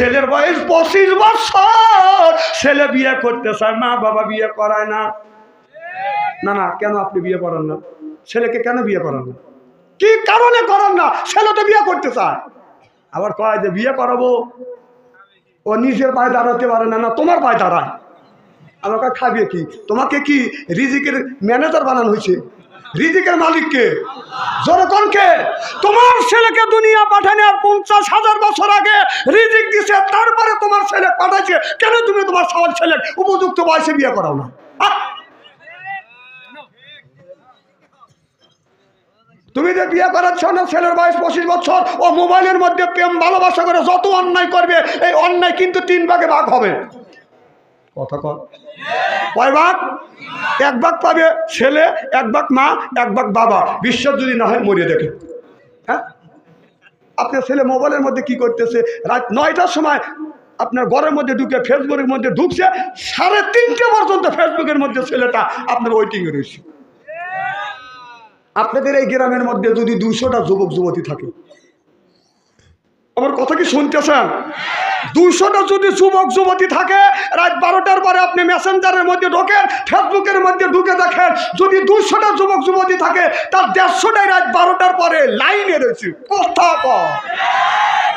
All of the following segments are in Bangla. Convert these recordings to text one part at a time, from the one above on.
ছেলের বয়স পঁচিশ বছর। ছেলে বিয়ে করতে চায় মা বাবা বিয়ে করায় না। না না, কেন আপনি বিয়ে করেন না? ছেলেকে কেন বিয়ে করেন না? কি কারণে করেন না? ছেলে তো বিয়ে করতে চায়। আবার কয় যে বিয়ে করাবো? ও নিজের পায়ে দাঁড়াতে পারে না না, তোমার পায়ে দাঁড়ায়। আমাকে খাবে কি? তোমাকে কি রিজিকের ম্যানেজার বানানো হয়েছে? রিজিকের মালিককে। জনগণকে তোমার ছেলেকে দুনিয়া পাঠানে আর পঞ্চাশ হাজার বছর আগে রিজিক দিছে, তারপরে তোমার ছেলে পাঠাচ্ছে কেন তুমি তোমার সবার ছেলে উপযুক্ত বয়সে বিয়ে করাও না? তুমি যে বিয়ে করাচ্ছ না ছেলের বয়স পঁচিশ বছর, ও মোবাইলের মধ্যে প্রেম, ভালোবাসা করে যত অন্যায় করবে, এই অন্যায় কিন্তু তিন ভাগে ভাগ হবে। কথা কর কয় ভাগ? এক ভাগ পাবে ছেলে, এক ভাগ মা, এক ভাগ বাবা। বিশ্বাস যদি না হয় মরিয়ে দেখে। হ্যাঁ? আপনার ছেলে মোবাইলের মধ্যে কি করতেছে? রাত নয়টার সময় আপনার ঘরের মধ্যে ঢুকে ফেসবুকের মধ্যে ঢুকছে, সাড়ে তিনটে পর্যন্ত ফেসবুকের মধ্যে ছেলেটা আপনার ওয়েটিংয়ে রয়েছে। আপনাদের এই গ্রামের মধ্যে যদি দুশোটা যুবক যুবতী থাকে আমার কথা কি শুনতেছেন? দুশোটা যদি যুবক, যুবতী থাকে, রাত বারোটার পরে আপনি মেসেঞ্জারের মধ্যে ঢোকেন ফেসবুকের মধ্যে ঢুকে দেখেন, যদি দুশোটা যুবক, যুবতী থাকে, তার দেড়শোটাই রাত বারোটার পরে লাইনে রয়েছে। কথা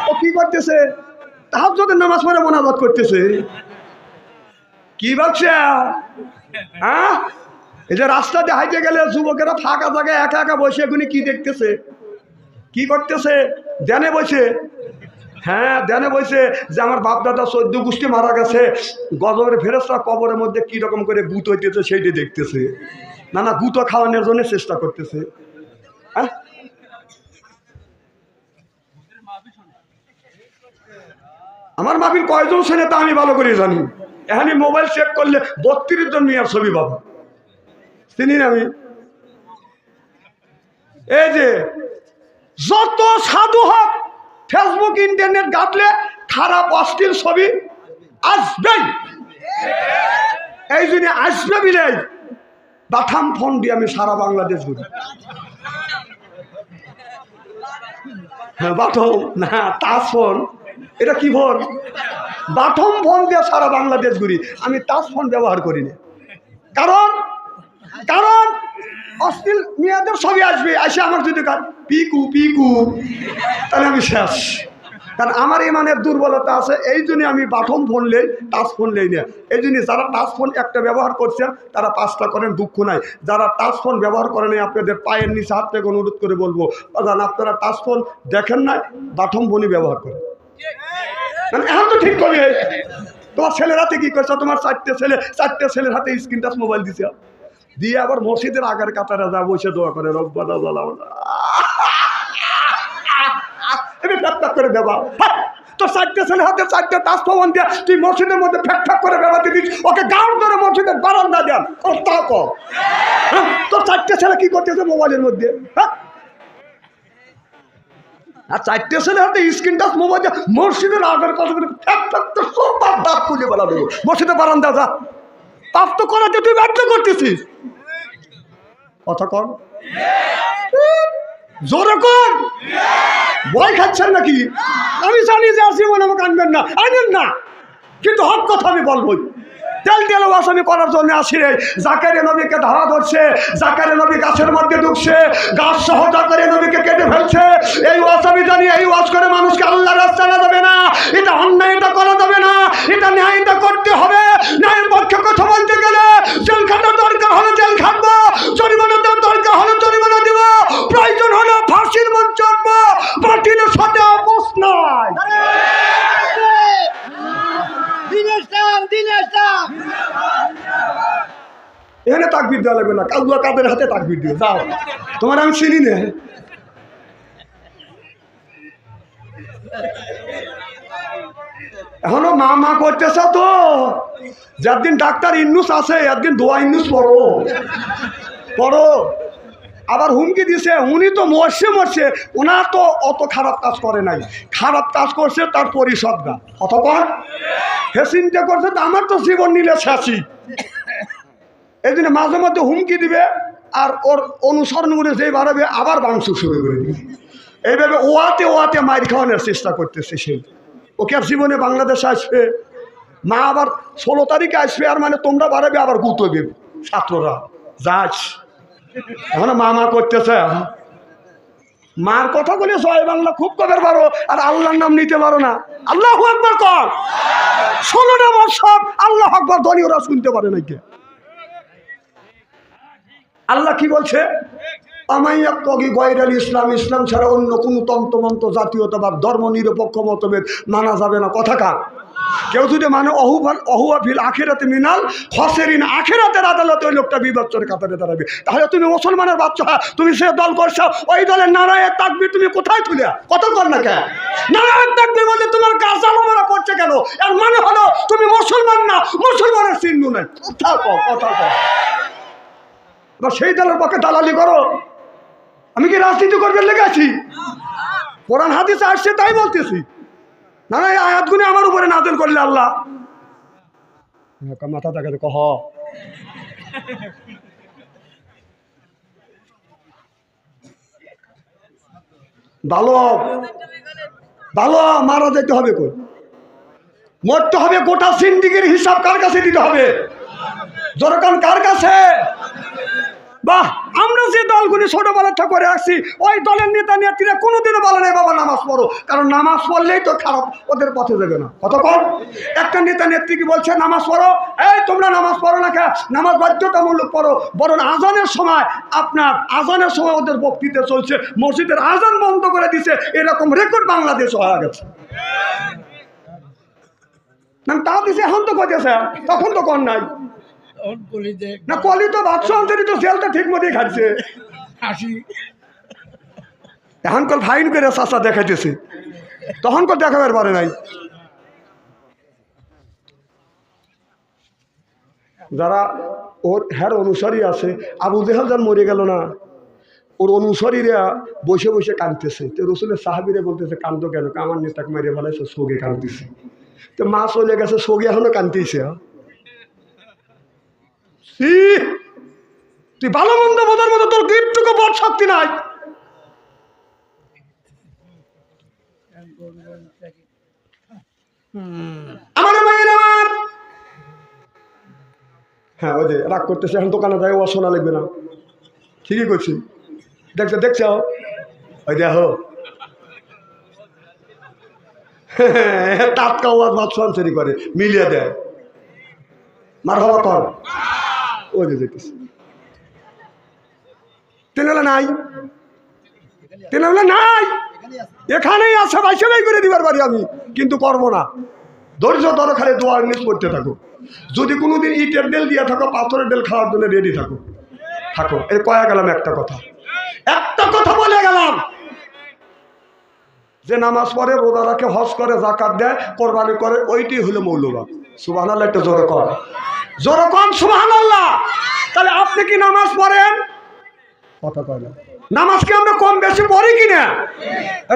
ও কি করতেছে? তাহার যদি নামাজ পড়ে মোনাজাত করতেছে। কি ভাবছে হ্যাঁ? এই যে রাস্তা দিয়ে হাইতে গেলে যুবকেরা ফাঁকা জায়গায় একা একা বসে এখনই কি দেখতেছে? কি করতেছে? ধ্যানে বসে। হ্যাঁ ধ্যানে বসে যে আমার বাপ দাদা চোদ্দ গোষ্ঠী মারা গেছে, গজবের ফেরস্তা কবরের মধ্যে কি রকম করে গুত হইতেছে সেইটি দেখতেছে। না না গুতো খাওয়ানোর জন্য চেষ্টা করতেছে। হ্যাঁ? আমার মাফির কয়জন ছেলে তা আমি ভালো করে জানি। এখানে মোবাইল চেক করলে বত্রিশ জন মেয়ের ছবি পাবো। চিনি আমি? এই যে, যত সাধু হোক ফেসবুক ইন্টারনেট ঘাটলে খারাপ, অশ্লীল ছবি আসবেই। এই জন্য আসবে বিলাই বাথাম ফোন দিয়ে আমি সারা বাংলাদেশ ঘুরি। হ্যাঁ বাথম, না টাচ ফোন। এটা কি ফোন? বাথম ফোন দিয়ে সারা বাংলাদেশ ঘুরি। আমি টাচ ফোন ব্যবহার করি না। কারণ কারণ অশ্লীল মেয়েদের ছবি আসবে, আসে আমার যদি কার- পিকু পিকু। তাহলে আমি শেষ। কারণ আমার ইমানের দুর্বলতা আছে, এই জন্য আমি বাথম ফোন নেই, টাচ ফোন নেই না। এই জন্য যারা টাচ ফোন একটা ব্যবহার করছেন, তারা পাঁচটা করেন, দুঃখ নাই। যারা টাচ ফোন ব্যবহার করেন আপনাদের পায়ের নিচে হাত থেকে অনুরোধ করে বলব, বাজান, আপনারা টাচ ফোন দেখেন না বাথম ফোনই ব্যবহার করেন। মানে এখন তো ঠিক করবে তোমার ছেলের হাতে কি করছে? তোমার চারটে ছেলে, চারটে ছেলের হাতে স্ক্রিন টাচ মোবাইল দিছে। দিয়ে আবার মসজিদের আগের কাতারে যা বসে দোয়া করে রব্বানা ফ্যাক ফ্যাক করে দেবা হ্যাঁ, চারটে ছেলে চারটে তুই মধ্যে ফ্যাক করে ওকে বারান্দা তা হ্যাঁ, তোর চারটে ছেলে কি করতেছে মোবাইলের মধ্যে? হ্যাঁ? আর চারটে ছেলে স্ক্রিন টাচ মোবাইল আগের কথা ফ্যাক বারান্দা যা। পাপ তো করাতে তুই ব্যর্থ করতেছিস। কথা কর জোরে কর ভয় খাচ্ছেন নাকি? আমি জানি যে আসি মনে আমাকে আনবেন না। আনেন না। কিন্তু হক কথা আমি বলব তেল তেল ওয়াশ আমি করার জন্য আসি রে জাকারে নবীকে ধারা ধরছে। জাকারে নবী গাছের মধ্যে ঢুকছে। গাছ সহ জাকারে নবীকে কেটে ফেলছে। এই ওয়াশ আমি জানি, এই ওয়াশ করে মানুষকে আল্লাহ রাস্তা দেবে না। এটা অন্যায় এটা করা যাবে না। এটা ন্যায়টা করতে হবে। ন্যায়ের পক্ষে কথা বলতে গেলে জেল খাটার দরকার হলে জেল খাটবো জরিমানা দেওয়ার দরকার হলে জরিমানা দিব প্রয়োজন হলে ফাঁসির মঞ্চ পার্টির সাথে আপোষ ইসলাম এখানে তাকবির দেওয়া লাগবে না কাজুয়া কাদের হাতে তাকবির দিও যাও। তোমার আমি চিনি না এখনও মা মা করতেছ তো। যার দিন ডাক্তার ইন্নুস আছে একদিন দোয়া ইন্নুস পড়ো। পড়ো। আবার হুমকি দিছে, উনি তো মরছে মরছে। ওনার তো অত খারাপ কাজ করে নাই। খারাপ কাজ করছে তার পরিষদরা অতপর হেসিনটা করছে তো আমার তো জীবন নিলে শেষই এই জন্য মাঝে মধ্যে হুমকি দিবে আর ওর অনুসরণ করে যেই বাড়াবে, আবার মাংস শুরু করে দিবে। এইভাবে ওয়াতে ওয়াতে মার খাওয়ানোর চেষ্টা করতেছে সেই ওকে জীবনে বাংলাদেশে আসবে। মা আবার ষোলো তারিখে আসবে, আর মানে তোমরা বাড়াবে, আবার গুতবে ছাত্ররা যাস এখন মা মা করতেছে। মার কথা বলে জয় বাংলা খুব কবের পারো, আর আল্লাহর নাম নিতে পারো না। আল্লাহ একবার কর। ষোলো ষোলোটা বছর আল্লাহ আকবর ধনী ওরা শুনতে পারে নাকি আল্লাহ কি বলছে? আমাইয়া তগি গয়রাল ইসলাম ইসলাম ছাড়া অন্য কোনো তন্ত্রমন্ত্র, জাতীয়তাবাদ, ধর্ম, নিরপেক্ষ মতভেদ মানা যাবে না। কথা কার? কেউ যদি মানে অহুফাল অহুয়াফিল আখেরাতে মিনাল হসেরিন আখেরাতের আদালতে ওই লোকটা বিবাচ্চরের কাতারে দাঁড়াবে। তাহলে তুমি মুসলমানের বাচ্চা তুমি সে দল করছ, ওই দলের নারায়ণ তাকবি তুমি কোথায় তুলে? কত কর না কেন? নারায়ণ তাকবি বলে তোমার কাজ আলোচনা করছে কেন? এর মানে হলো তুমি মুসলমান না, মুসলমানের চিহ্ন নাই। কথা কথা সেই দলের পক্ষে দালালি করো। আমি কি রাজনীতি করবেন লেগে আছি? কোরআন, হাদিস আসছে তাই বলতেছি। না না, এই আয়াতগুলি আমার উপরে নাজেল করলে আল্লাহ। মাথা তাকাতে কহ। ভালো ভালো, মারা যেতে হবে কই? মরতে হবে গোটা সিন্ডিকের হিসাব কার কাছে দিতে হবে? জনগণ কার কাছে? বাহ, আমরা যে দলগুলি ছোটবেলা থেকে করে আসছি, ওই দলের নেতা নেত্রীরা কোনোদিনও বলে নাই, বাবা, নামাজ পড়ো। কারণ নামাজ পড়লেই তো খারাপ, ওদের পথে যাবে না। কতক্ষণ একটা নেতা নেত্রী কি বলছে, নামাজ পড়ো? এই, তোমরা নামাজ পড়ো না কে নামাজ বাধ্যতামূলক পড়ো। বরং আজানের সময় আপনার, আজানের সময় ওদের বক্তৃতা চলছে, মসজিদের আজান বন্ধ করে দিছে, এরকম রেকর্ড বাংলাদেশ হয়ে গেছে। তা দিছে, এখন তো করতেছে তখন তো কর নাই। না কলি তো বাদশাহ তো সেলটা ঠিক মতোই খাচ্ছে হাসি। এখন কল ফাইন করে চাষা দেখাইতেছে। তখন কল দেখাবার পারে নাই। যারা ওর হ্যার অনুসারী আছে আবু জেহাল যান মরে গেল না ওর অনুসারীরা বসে বসে কাঁদতেছে। তো রসুলের সাহাবিরে বলতেছে কান্দ কেন? আমার নেতাকে মেরে ফেলাইছে সোগে কাঁদতেছে। তো মা চলে গেছে সোগে এখনও কাঁদতেছে। হ্যাঁ? ছি! তুই ভালো মন্দ বোঝার মতো তোর গিটটুকু বড় শক্তি নাই। হ্যাঁ ওই যে রাগ করতেছে, এখন দোকানে যাই, ও শোনা লাগবে না। ঠিকই করছি দেখছ দেখছ ওই দেখো। টাটকা ওয়াজ ভাত সঞ্চরি করে, মিলিয়ে দেয়। মার হওয়া কর। ওই যে দেখতেছি। তেনালা নাই। নাই। এখানেই আছে বাইসেই করে দিবার পারি আমি, কিন্তু করব না। ধৈর্য ধরো, খালি দোয়ার নিজ করতে থাকো। যদি কোনোদিন ইটের বেল দিয়ে থাকো, পাথরের বেল খাওয়ার জন্য রেডি থাকো। থাকো এই কয়া গেলাম একটা কথা। একটা কথা বলে গেলাম। যে নামাজ পড়ে, রোজা রাখে করে জাকাত দেয়, কোরবানি করে, ওইটি হলো মৌলবাদ। সুবাহ একটা জোরে কর। জোরে কম সুবাহ তাহলে আপনি কি নামাজ পড়েন? কথা কয় না। নামাজ কি আমরা কম বেশি পড়ি কিনা?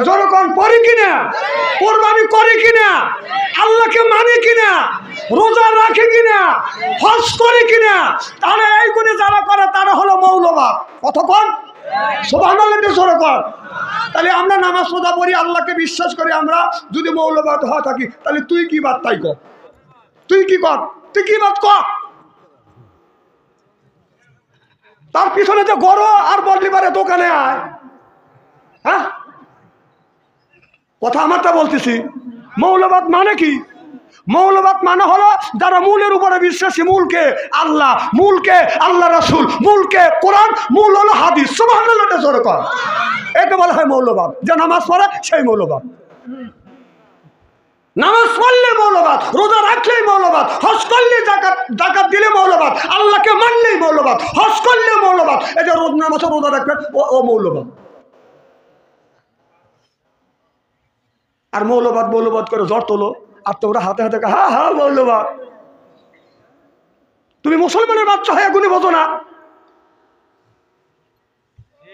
জনগণ পড়ি কিনা? কোরবানি করে কিনা? আল্লাহকে মানে কিনা? রোজা রাখে কিনা? হজ করে কিনা? তাহলে এইগুলি যারা করে, তারা হলো মৌলবাদ। কতক্ষণ সোভান জনগণ। তাহলে আমরা নামাজ রোজা পড়ি, আল্লাহকে বিশ্বাস করি আমরা, যদি মৌলবাদ হওয়া থাকি, তাহলে তুই কি বাদ তাই কর? তুই কি কর? তুই কি কর তার পিছনে যে গরু আর বললি পারে দোকানে আয়। হ্যাঁ? কথা আমারটা বলতেছি। মৌলবাদ মানে কি? মৌলবাদ মানে হলো যারা মূলের উপরে বিশ্বাসী, মূলকে আল্লাহ মূলকে আল্লাহ রাসুল, মূলকে কোরআন, মূল হলো হাদিস। সুবাহ এটা বলা হয় মৌলবাদ। যে নামাজ পড়ে সেই মৌলবাদ। নামাজ পড়লে মৌলবাদ, রোজা রাখলেই মৌলবাদ, হজ করলে জাকাত দিলে মৌলবাদ, আল্লাহকে মানলেই মৌলবাদ, হজ করলে মৌলবাদ, এই যে রোজ নামাজ রোজা রাখবেন, ও মৌলবাদ। আর মৌলবাদ মৌলবাদ করে জ্বর তোলো, আর তোমরা হাতে হাতে হা হা, মৌলবাদ। তুমি মুসলমানের বাচ্চা হয়ে এখনই বোঝো না।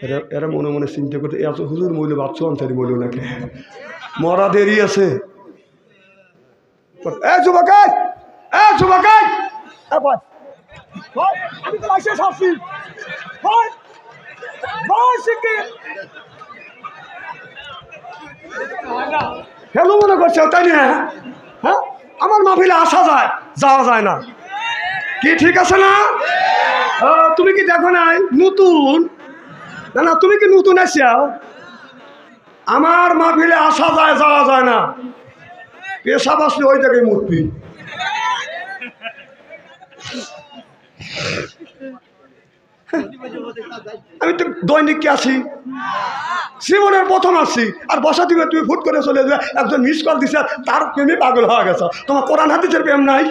এরা এরা মনে মনে চিন্তা করতে হুজুর মৌল বাচ্চা আনসারি মৌল নাকি? মরা দেরি আছে। এ এ আমি তো লাইসেন্স হেলো মনে করছে তাই না? হ্যাঁ? আমার মাহফিলে আসা যায় যাওয়া যায় না। কি ঠিক আছে না? তুমি কি দেখো নাই? নতুন? না না তুমি কি নতুন আসিয়াও আমার মাহফিলে আসা যায় যাওয়া যায় না। পেশা বাসলে ওই জায়গায় মূর্তি। আমি তো দৈনিক কে আসি জীবনের প্রথম আসছি আর বসা দিবে, তুমি ফুট করে চলে যাবে। একজন মিস কল দিছে, তার প্রেমে পাগল হওয়া গেছে। তোমার কোরআন হাতিজের প্রেম নাই?